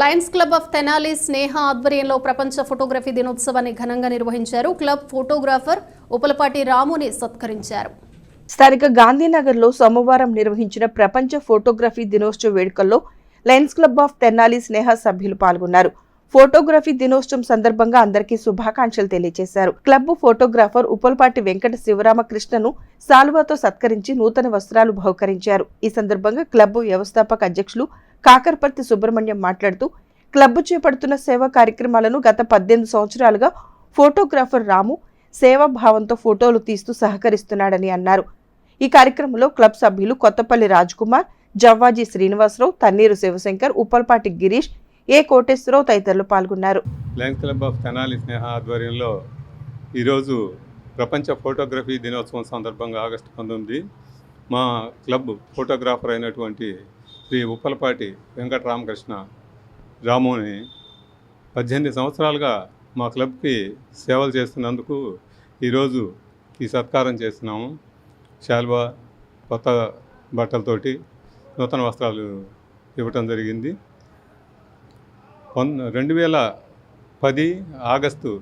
Lions club of Tenali Sneha ఆధ్వర్యంలో ప్రపంచ photography దినోత్సవాన్ని ఘనంగా నిర్వహించారు. క్లబ్ ఫోటోగ్రాఫర్ ఉపలపాటి రాముని సత్కరించారు. స్థానిక గాంధీనగర్లో సోమవారం నిర్వహించిన ప్రపంచ ఫోటోగ్రఫీ దినోత్సవ వేడుకల్లో lions club of Tenali Sneha సభ్యులు పాల్గొన్నారు. ఫోటోగ్రఫీ దినోత్సవం సందర్భంగా అందరికీ శుభాకాంక్షలు తెలియజేశారు. క్లబ్ ఫోటోగ్రాఫర్ ఉపల్పాటి వెంకట శివరామకృష్ణను సాలువాతో సత్కరించి నూతన వస్త్రాలు బహుకరించారు. ఈ సందర్భంగా క్లబ్ వ్యవస్థాపక అధ్యక్షులు కాకర్పర్తి సుబ్రహ్మణ్యం మాట్లాడుతూ క్లబ్ చేపడుతున్న సేవా కార్యక్రమాలను గత పద్దెనిమిది సంవత్సరాలుగా ఫోటోగ్రాఫర్ రాము సేవాభావంతో ఫోటోలు తీస్తూ సహకరిస్తున్నాడని అన్నారు. ఈ కార్యక్రమంలో క్లబ్ సభ్యులు కొత్తపల్లి రాజ్కుమార్ జవ్వాజీ శ్రీనివాసరావు తన్నీరు శివశంకర్ ఉప్పల్పాటి గిరీష్ ఏ కోటేశ్వరరావు తదితరులు పాల్గొన్నారు. Lions club of Tenali Sneha ఆధ్వర్యంలో ఈరోజు ప్రపంచ ఫోటోగ్రఫీ దినోత్సవం సందర్భంగా ఆగస్టు పంతొమ్మిది మా క్లబ్ ఫోటోగ్రాఫర్ అయినటువంటి శ్రీ ఉప్పలపాటి వెంకట రామకృష్ణ రాముని పద్దెనిమిది సంవత్సరాలుగా మా క్లబ్కి సేవలు చేస్తున్నందుకు ఈరోజు ఈ సత్కారం చేస్తున్నాము. శాల్వా కొత్త బట్టలతోటి నూతన వస్త్రాలు ఇవ్వటం జరిగింది. పన్ రెండు వేల పది ఆగస్టు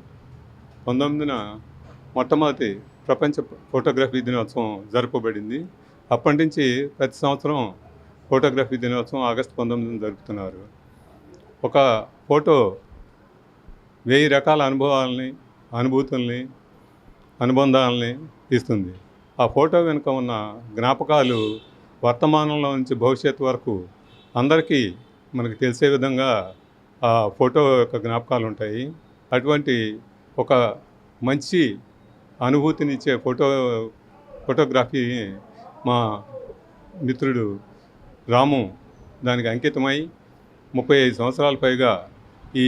పంతొమ్మిదిన మొట్టమొదటి ప్రపంచ ఫోటోగ్రఫీ దినోత్సవం జరపబడింది. అప్పటి నుంచి ప్రతి సంవత్సరం ఫోటోగ్రఫీ దినోత్సవం ఆగస్టు పంతొమ్మిదిని జరుపుతున్నారు. ఒక ఫోటో వెయ్యి రకాల అనుభవాలని అనుభూతుల్ని అనుబంధాలని ఇస్తుంది ఆ ఫోటో వెనుక ఉన్న జ్ఞాపకాలు వర్తమానంలో నుంచి భవిష్యత్తు వరకు అందరికీ మనకు తెలిసే విధంగా ఆ ఫోటో యొక్క జ్ఞాపకాలు ఉంటాయి. అటువంటి ఒక మంచి అనుభూతినిచ్చే ఫోటో ఫోటోగ్రఫీ మా మిత్రుడు రాము దానికి అంకితమై ముప్పై ఐదు సంవత్సరాల పైగా ఈ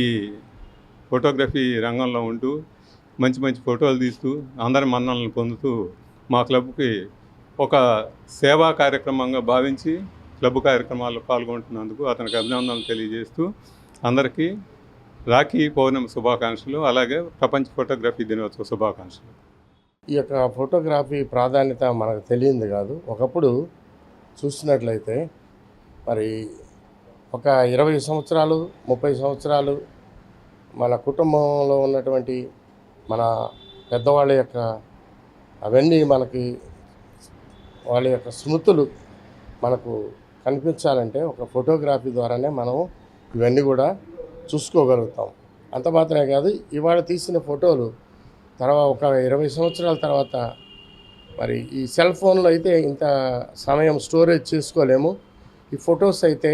ఫోటోగ్రఫీ రంగంలో ఉంటూ మంచి మంచి ఫోటోలు తీస్తూ అందరి మన్ననలు పొందుతూ మా క్లబ్కి ఒక సేవా కార్యక్రమంగా భావించి క్లబ్ కార్యక్రమాల్లో పాల్గొంటున్నందుకు అతనికి అభినందనలు తెలియజేస్తూ అందరికీ రాఖీ పౌర్ణమి శుభాకాంక్షలు అలాగే ప్రపంచ ఫోటోగ్రఫీ దినోత్సవ శుభాకాంక్షలు. ఈ యొక్క ఫోటోగ్రఫీ ప్రాధాన్యత మనకు తెలియంది కాదు. ఒకప్పుడు చూసినట్లయితే మరి ఒక ఇరవై సంవత్సరాలు ముప్పై సంవత్సరాలు మన కుటుంబంలో ఉన్నటువంటి మన పెద్దవాళ్ళ యొక్క అవన్నీ మనకి వాళ్ళ యొక్క స్మృతులు మనకు కనిపించాలంటే ఒక ఫోటోగ్రఫీ ద్వారానే మనం ఇవన్నీ కూడా చూసుకోగలుగుతాం. అంత మాత్రమే కాదు ఇవాళ తీసిన ఫోటోలు తర్వాత ఒక ఇరవై సంవత్సరాల తర్వాత మరి ఈ సెల్ ఫోన్లో అయితే ఇంత సమయం స్టోరేజ్ చేసుకోలేము. ఈ ఫొటోస్ అయితే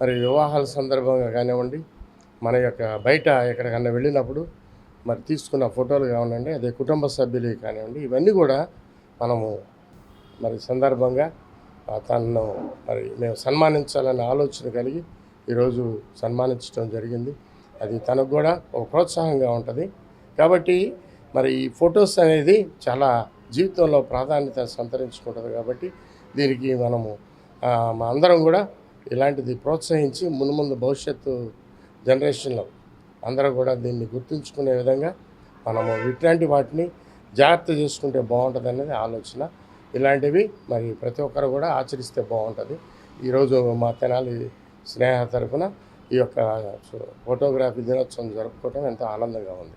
మరి వివాహాల సందర్భంగా కానివ్వండి మన యొక్క బయట ఎక్కడికన్నా వెళ్ళినప్పుడు మరి తీసుకున్న ఫోటోలు కానివ్వండి అదే కుటుంబ సభ్యులు కానివ్వండి ఇవన్నీ కూడా మనము మరి సందర్భంగా తనను మరి మేము సన్మానించాలనే ఆలోచన కలిగి ఈరోజు సన్మానించడం జరిగింది. అది తనకు కూడా ఒక ప్రోత్సాహంగా ఉంటుంది. కాబట్టి మరి ఈ ఫొటోస్ అనేది చాలా జీవితంలో ప్రాధాన్యత సంతరించుకుంటుంది కాబట్టి దీనికి మనము అందరం కూడా ఇలాంటిది ప్రోత్సహించి మునుముందు భవిష్యత్తు జనరేషన్లో అందరూ కూడా దీన్ని గుర్తుంచుకునే విధంగా మనము ఇట్లాంటి వాటిని జాగ్రత్త చేసుకుంటే బాగుంటుంది అనేది ఆలోచన. ఇలాంటివి మరి ప్రతి ఒక్కరు కూడా ఆచరిస్తే బాగుంటుంది. ఈరోజు మా తెనాలి స్నేహ తరఫున ఈ యొక్క ఫోటోగ్రఫీ దినోత్సవం జరుపుకోవడం ఎంతో ఆనందంగా ఉంది.